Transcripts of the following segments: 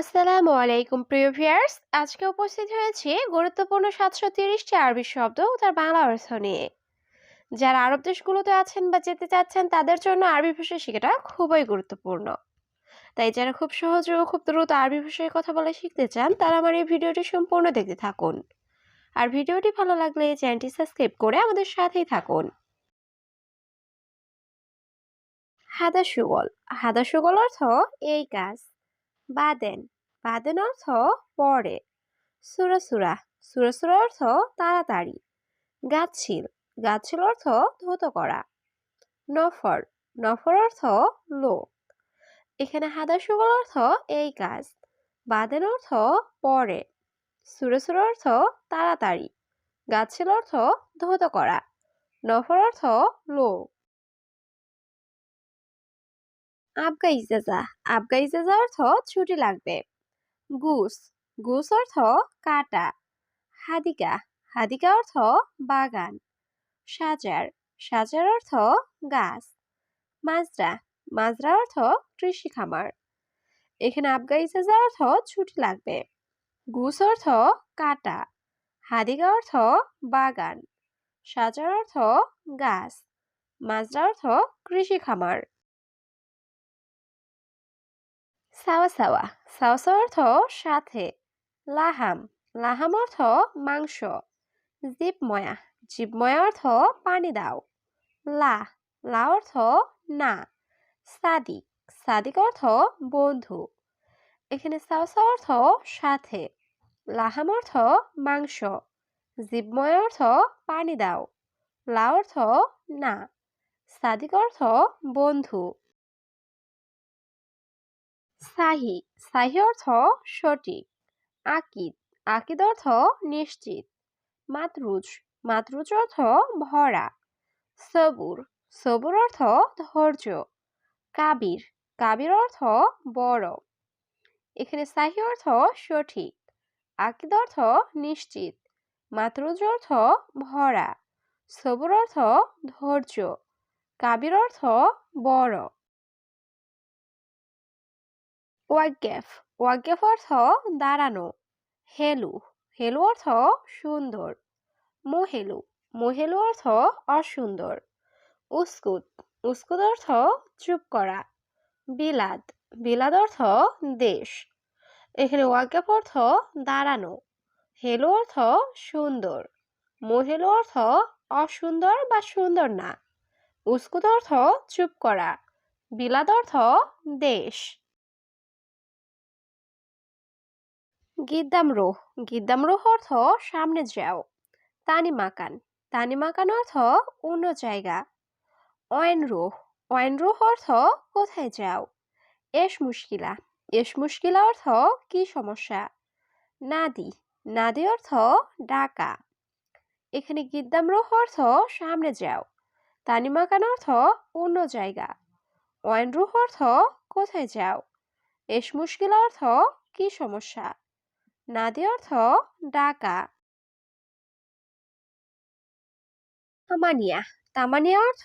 আসসালামু আলাইকুম, প্রিয় ভিউয়ার্স। আজকে উপস্থিত হয়েছি গুরুত্বপূর্ণ সাতশো তিরিশটি আরবি শব্দ ও তার বাংলা অর্থ নিয়ে। যারা আরব দেশগুলোতে আছেন বা যেতে চাচ্ছেন, তাদের জন্য আরবি ভাষা শেখাটা খুবই গুরুত্বপূর্ণ। তাই যারা খুব সহজে ও খুব দ্রুত আরবি ভাষায় কথা বলে শিখতে চান, তারা আমার এই ভিডিওটি সম্পূর্ণ দেখতে থাকুন। আর ভিডিওটি ভালো লাগলে চ্যানেলটি সাবস্ক্রাইব করে আমাদের সাথেই থাকুন। হাদা সুগল। হাদা সুগল অর্থ এই কাজ। বাদেন। বাদেন অর্থ পরে সুরা সুরা। সুরা সুরা অর্থ তাড়াতাড়ি। গাছিল গাছিল অর্থ ধৌত করা। নফর নফর অর্থ লোক। এখানে হাদা সুগল অর্থ এই কাজ। বাদেন অর্থ পরে সুরে সুরে অর্থ তাড়াতাড়ি। গাছিল অর্থ ধৌত করা। নফর অর্থ লোক। আবগা ইজাজা আবগা ইজাজা অর্থ ছুটি লাগবে গুস গুস অর্থ কাটা হাদিকা হাদিকা অর্থ বাগান সাজার সাজার অর্থ গাছ মাজরা মাজরা অর্থ কৃষি খামার এখানে আবগা ইজাজা অর্থ ছুটি লাগবে গুস অর্থ কাটা হাদিকা অর্থ বাগান সাজার অর্থ গাছ মাজরা অর্থ কৃষি খামার সাওয়া সাওয়া। সাওয়া সাওয়া অর্থ সাথে। লাহাম। লাহাম অর্থ মাংস। জীবময়া। জীবময়া অর্থ পানি দাও। লা। লা অর্থ না। সাদিক। সাদিক অর্থ বন্ধু। এখানে সাওয়া অর্থ সাথে। লাহাম অর্থ মাংস। জীবময় অর্থ পানি দাও। লা অর্থ না। সাদিক অর্থ বন্ধু। সাহি সাহি অর্থ সঠিক, আকিদ আকিদ অর্থ নিশ্চিত, মাতরুজ মাতরুজ অর্থ ভরা, সবুর সবুর অর্থ ধৈর্য, কাবির কাবির অর্থ বড়, এখানে সাহি অর্থ সঠিক, আকিদ অর্থ নিশ্চিত, মাতরুজ অর্থ ভরা, সবুর অর্থ ধৈর্য, কাবির অর্থ বড়। ওয়াগ্যেফ ওয়াগ্যেফ অর্থ দাঁড়ানো। হেলু হেলু অর্থ সুন্দর। মোহেলু মোহেলু অর্থ অসুন্দর। উস্কুত উস্কুত অর্থ চুপ করা। বিলাদ বিলাদ অর্থ দেশ। এখানে ওয়াগ্যেফ অর্থ দাঁড়ানো। হেলু অর্থ সুন্দর। মহেলু অর্থ অসুন্দর বা সুন্দর না। উস্কুত অর্থ চুপ করা। বিলাদ অর্থ দেশ। গিদ্দাম রোহ গিদ্দাম রোহ অর্থ সামনে যাও। তানি মাকান তানি মাকান অর্থ অন্য জায়গা। অয়েন রোহ অয়েন রোহ অর্থ কোথায় যাও? এস মুশকিলা। এস মুশকিলা অর্থ কি সমস্যা? নাদি। নাদি অর্থ ডাকা। এখানে গিদ্দাম রোহ অর্থ সামনে যাও। তানি মাকান অর্থ অন্য জায়গা। অয়েন রুহ অর্থ কোথায় যাও? এস মুশকিল অর্থ কি সমস্যা? নাদি অর্থ ডাকা। তামানিয়া। তামানিয়া অর্থ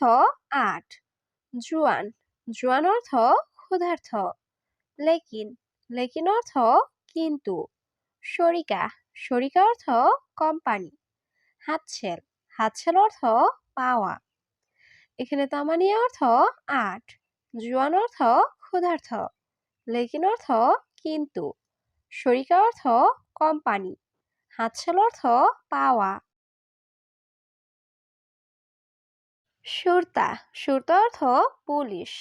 আট। জুয়ান। জুয়ান অর্থ ক্ষুধার্থ লেকিন। লেকিন অর্থ কিন্তু। শরিকা। শরিকা অর্থ কোম্পানি। হাতছেল হাতছেল অর্থ পাওয়া। এখানে তামানিয়া অর্থ আট। জুয়ান অর্থ ক্ষুধার্থ লেকিন অর্থ কিন্তু। শরিকা অর্থ কোম্পানি হাতছাল অর্থ পাওয়া। সুরতা সুরতা অর্থ পুলিশ,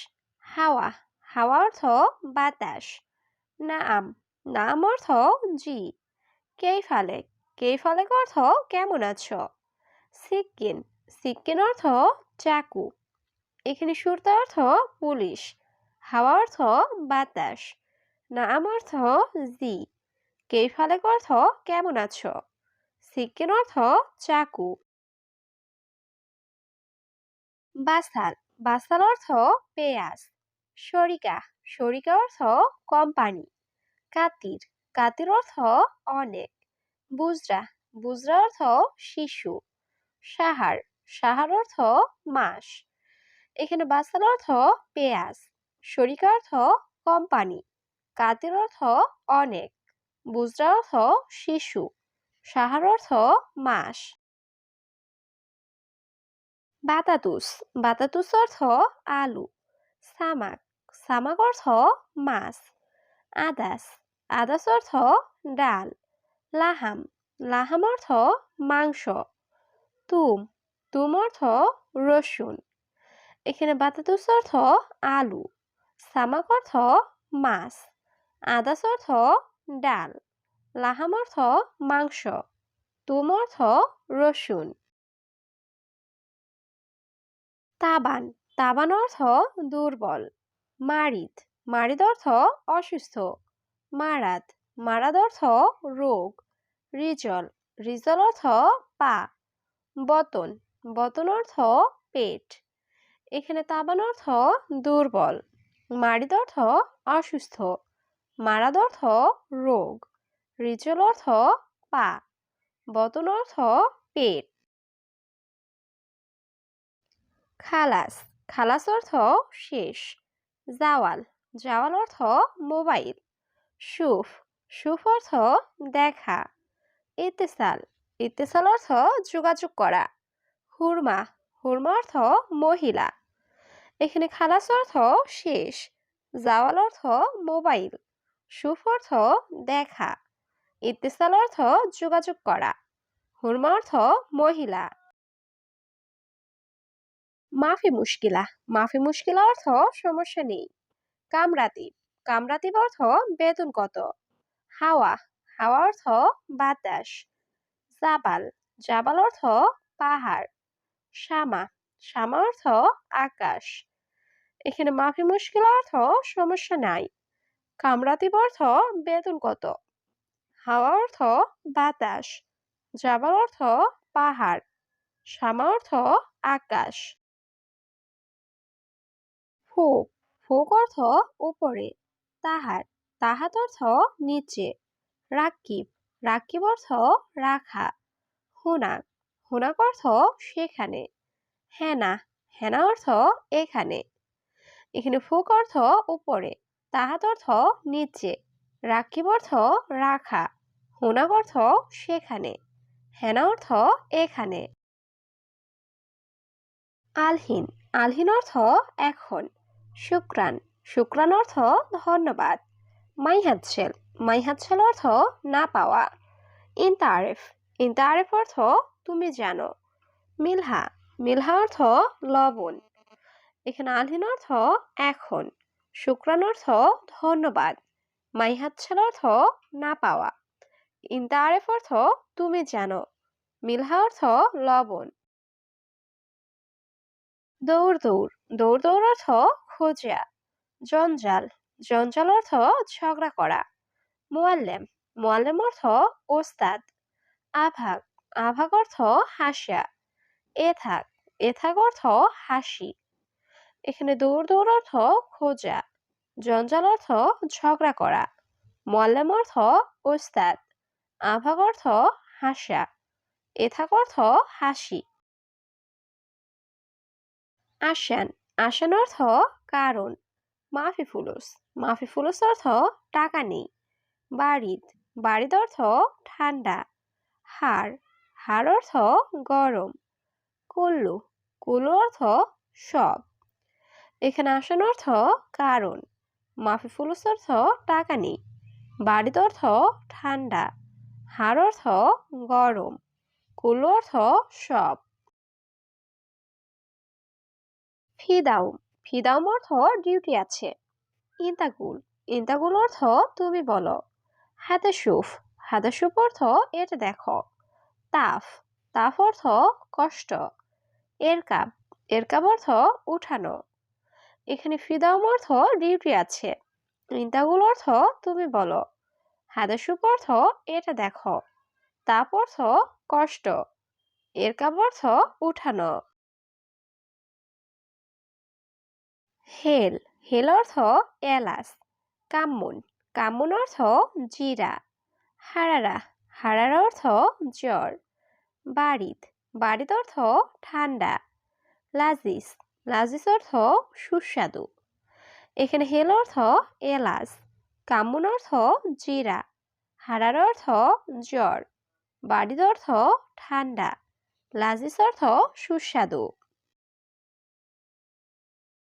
হাওয়া হাওয়া অর্থ বাতাস, নাম নাম অর্থ জি। কেই ফালেক কেই ফালেক অর্থ কেমন আছো? সিক্কিন সিক্কিন অর্থ চাকু, এখানে সুরতা অর্থ পুলিশ, হাওয়া অর্থ বাতাস, নাম অর্থ জি। কেইফালেক অর্থ কেমন আছো? সিক্কিন অর্থ চাকু। বাসাল। বাসাল অর্থ পেঁয়াজ। শরিকা শরিকা অর্থ কোম্পানি। কাতির। কাতির অর্থ অনেক। বুজরা। বুজরা অর্থ শিশু। সাহার। সাহার অর্থ মাস। এখানে বাসাল অর্থ পেঁয়াজ। শরিকা অর্থ কোম্পানি। কাতির অর্থ অনেক। বুজরা অর্থ শিশু সাহার অর্থ মাস। বাতাতুস বাতাতুস অর্থ আলু। সামাক সামাক অর্থ মাছ। আদাস আদাস অর্থ ডাল। লাহাম লাহাম অর্থ মাংস। তুম তুম অর্থ রসুন। এখানে বাতাতুস অর্থ আলু, সামাক অর্থ মাছ। আদাস অর্থ ডাল। লাহাম অর্থ মাংস, তুম অর্থ রসুন। তাবান তাবান অর্থ দুর্বল। মারিদ মারিদ অর্থ অসুস্থ। মারাত মারাদ অর্থ রোগ। রিজল রিজল অর্থ পা। বতন বতন অর্থ পেট। এখানে তাবান অর্থ দুর্বল, মারিদ অর্থ অসুস্থ। মারাদ অর্থ রোগ রিজল অর্থ পা বতন অর্থ পেট। খালাস খালাস অর্থ শেষ। জাওয়াল জাওয়াল অর্থ মোবাইল। সুফ সুফ অর্থ দেখা। ইতেসাল ইতেসাল অর্থ যোগাযোগ করা। হুরমা হুরমা অর্থ মহিলা। এখানে খালাস অর্থ শেষ, জাওয়াল অর্থ মোবাইল। সুফ অর্থ দেখা। ইতেসাল অর্থ যোগাযোগ করা। হুরমা অর্থ মহিলা। মাফি মুশকিলা। মাফি মুশকিলা অর্থ সমস্যা নেই। কামরাতি কামরাতি অর্থ বেতন কত? হাওয়া। হাওয়া অর্থ বাতাস। জাবাল। জাবাল অর্থ পাহাড়। শামা। শামা অর্থ আকাশ। এখানে মাফি মুশকিল অর্থ সমস্যা নাই। কামরাতি অর্থ বেতন কত? হাওয়া অর্থ বাতাস জাবাল অর্থ পাহাড় শামা অর্থ আকাশ। ফোক ফোক অর্থ উপরে, তাহার, তাহাত অর্থ নিচে রাকিব রাকিব অর্থ রাখা, হুনাক হুনাক অর্থ সেখানে, হেনা হেনা অর্থ এখানে। এখানে ফোক অর্থ উপরে তাহাত অর্থ নিচে রাকিব অর্থ রাখা হুনাক অর্থ সেখানে, হেনা অর্থ এখানে। আলহিন আলহিন অর্থ এখন, শুক্রান শুক্রান অর্থ ধন্যবাদ মাইহাতছেল মাইহাতছেল অর্থ না পাওয়া। ইনতারেফ ইনতারেফ অর্থ তুমি জানো, মিলহা মিলহা অর্থ লবণ, এখানে আলহিন অর্থ এখন। শুক্রান অর্থ ধন্যবাদ। মাইহাতছেল অর্থ না পাওয়া। ইনতারেফ অর্থ তুমি জানো। মিলহা অর্থ লবণ। দৌড় দৌড় দৌড় দৌড় অর্থ খোঁজা জঞ্জাল। জঞ্জাল অর্থ ঝগড়া করা। মোয়াল্লেম। মোয়াল্লেম অর্থ ওস্তাদ। আভাগ। আভাগ অর্থ হাসা এথাক এথাক অর্থ হাসি। এখানে দৌড় দৌড় অর্থ খোঁজা। জঞ্জাল অর্থ ঝগড়া করা। মোয়াল্লেম অর্থ ওস্তাদ। আভাগ অর্থ হাসা। এথাক অর্থ হাসি। আসান। আসান অর্থ কারণ। মাফি ফুলুস। মাফি ফুলুস অর্থ টাকা নেই। বাড়িদ বাড়িদ অর্থ ঠান্ডা। হার। হার অর্থ গরম। কুল্লু। কুল্লু অর্থ সব। এখানে আসান অর্থ কারণ। মাফি অর্থ টাকা নেই। বাড়িদ অর্থ ঠান্ডা। হার অর্থ গরম। কুল অর্থ সব। ফিদাউ ফিদাউম অর্থ ডিউটি আছে। ইন্তাগুল ইন্তাগুল অর্থ তুমি বলো। হাদাসুফ হাদাসুফ অর্থ এটা দেখো। তাফ। তাফ অর্থ কষ্ট। এরকাব। এরকাব অর্থ উঠানো। এখানে ফিদাউম অর্থ ডিউটি আছে। ইন্তাগুল অর্থ তুমি বলো। হাদাসুপ অর্থ এটা দেখো। তাপ অর্থ কষ্ট। এর কাপ অর্থ উঠানো। হেল। হেল অর্থ এলাচ। কামুন। কামুন অর্থ জিরা। হারারা। হারারা অর্থ জ্বর। বাড়িত বাড়িত অর্থ ঠান্ডা। লাজিস লাজিস অর্থ সুস্বাদু। এখানে হেল অর্থ এলাচ, কামুন অর্থ জিরা, হারার অর্থ জ্বর বাড়ির অর্থ ঠান্ডা, লাজিস অর্থ সুস্বাদু।